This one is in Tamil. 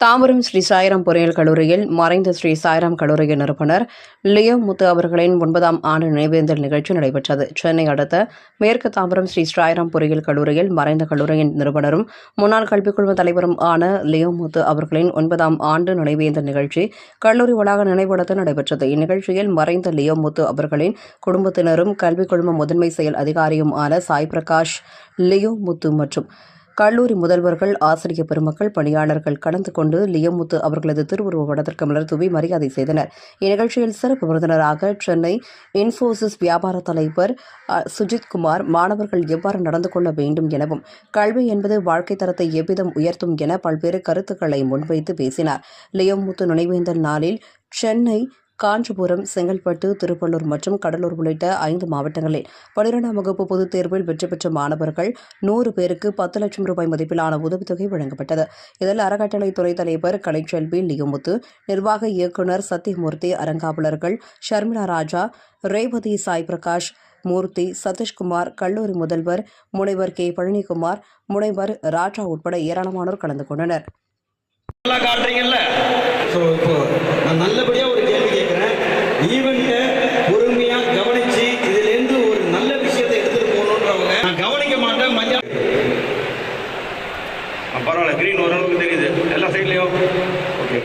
தாம்பரம் ஸ்ரீ சாய்ராம் பொறியியல் கல்லூரியில் மறைந்த ஸ்ரீ சாய்ராம் கல்லூரியின் நிறுவனர் லியோ முத்து அவர்களின் ஒன்பதாம் ஆண்டு நினைவேந்தல் நிகழ்ச்சி நடைபெற்றது. சென்னை அடுத்த மேற்கு தாம்பரம் ஸ்ரீ சாய்ராம் பொறியியல் கல்லூரியில் மறைந்த கல்லூரியின் நிறுவனரும் முன்னாள் கல்விக்குழும தலைவரும் ஆன லியோ முத்து அவர்களின் ஒன்பதாம் ஆண்டு நினைவேந்தல் நிகழ்ச்சி கல்லூரி வளாக நினைவிடத்தில் நடைபெற்றது. இந்நிகழ்ச்சியில் மறைந்த லியோ முத்து அவர்களின் குடும்பத்தினரும் கல்விக்குழும முதன்மை செயல் அதிகாரியும் ஆன சாய் பிரகாஷ் லியோ முத்து மற்றும் கல்லூரி முதல்வர்கள் ஆசிரியர் பெருமக்கள் பணியாளர்கள் கலந்து கொண்டு லியமுத்து அவர்களது திருவுருவ படத்திற்கு மலர் தூவி மரியாதை செய்தனர். இந்நிகழ்ச்சியில் சிறப்பு விருந்தினராக சென்னை இன்ஃபோசிஸ் வியாபார தலைவர் சுஜித் குமார் மாணவர்கள் எவ்வாறு நடந்து கொள்ள வேண்டும் எனவும் கல்வி என்பது வாழ்க்கை தரத்தை எவ்விதம் உயர்த்தும் என பல்வேறு கருத்துக்களை முன்வைத்து பேசினார். லியமுத்து நினைவேந்தல் நாளில் சென்னை காஞ்சிபுரம் செங்கல்பட்டு திருப்பள்ளூர் மற்றும் கடலூர் உள்ளிட்ட ஐந்து மாவட்டங்களில் பனிரெண்டாம் வகுப்பு பொதுத் தேர்வில் வெற்றி பெற்ற மாணவர்கள் நூறு பேருக்கு பத்து லட்சம் ரூபாய் மதிப்பிலான உதவித்தொகை வழங்கப்பட்டது. இதில் அறக்கட்டளைத்துறை தலைவர் கலைச்செல்வி லியுமுத்து நிர்வாக இயக்குநர் சத்யமூர்த்தி அறங்காவலர்கள் ஷர்மிளா ராஜா ரேவதி சாய் பிரகாஷ் மூர்த்தி சதீஷ்குமார் கல்லூரி முதல்வர் முனைவர் கே. பழனிக்குமார் முனைவர் ராஜா உட்பட ஏராளமானோர் கலந்து கொண்டனர். பரவாயில்ல க்ரீன் ஓரளவுக்கு தெரியுது. எல்லா சைட்லேயும் ஓகே